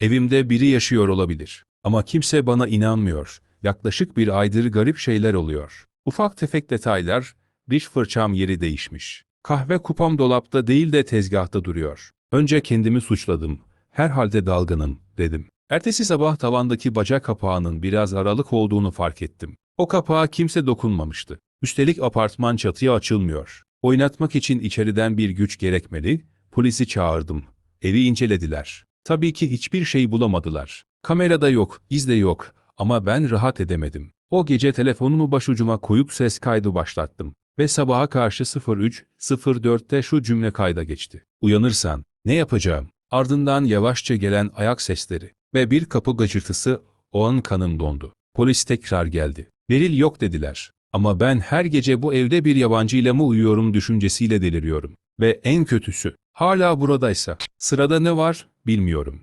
Evimde biri yaşıyor olabilir. Ama kimse bana inanmıyor. Yaklaşık bir aydır garip şeyler oluyor. Ufak tefek detaylar, diş fırçam yeri değişmiş. Kahve kupam dolapta değil de tezgahta duruyor. Önce kendimi suçladım. Herhalde dalgınım, dedim. Ertesi sabah tavandaki baca kapağının biraz aralık olduğunu fark ettim. O kapağa kimse dokunmamıştı. Üstelik apartman çatıya açılmıyor. Oynatmak için içeriden bir güç gerekmeli, polisi çağırdım. Evi incelediler. Tabii ki hiçbir şey bulamadılar. Kamerada yok, iz de yok ama ben rahat edemedim. O gece telefonumu başucuma koyup ses kaydı başlattım. Ve sabaha karşı 03.04'te şu cümle kayda geçti. Uyanırsan ne yapacağım? Ardından yavaşça gelen ayak sesleri ve bir kapı gıcırtısı o an kanım dondu. Polis tekrar geldi. Beril yok dediler. Ama ben her gece bu evde bir yabancıyla mı uyuyorum düşüncesiyle deliriyorum. Ve en kötüsü, hala buradaysa, sırada ne var bilmiyorum.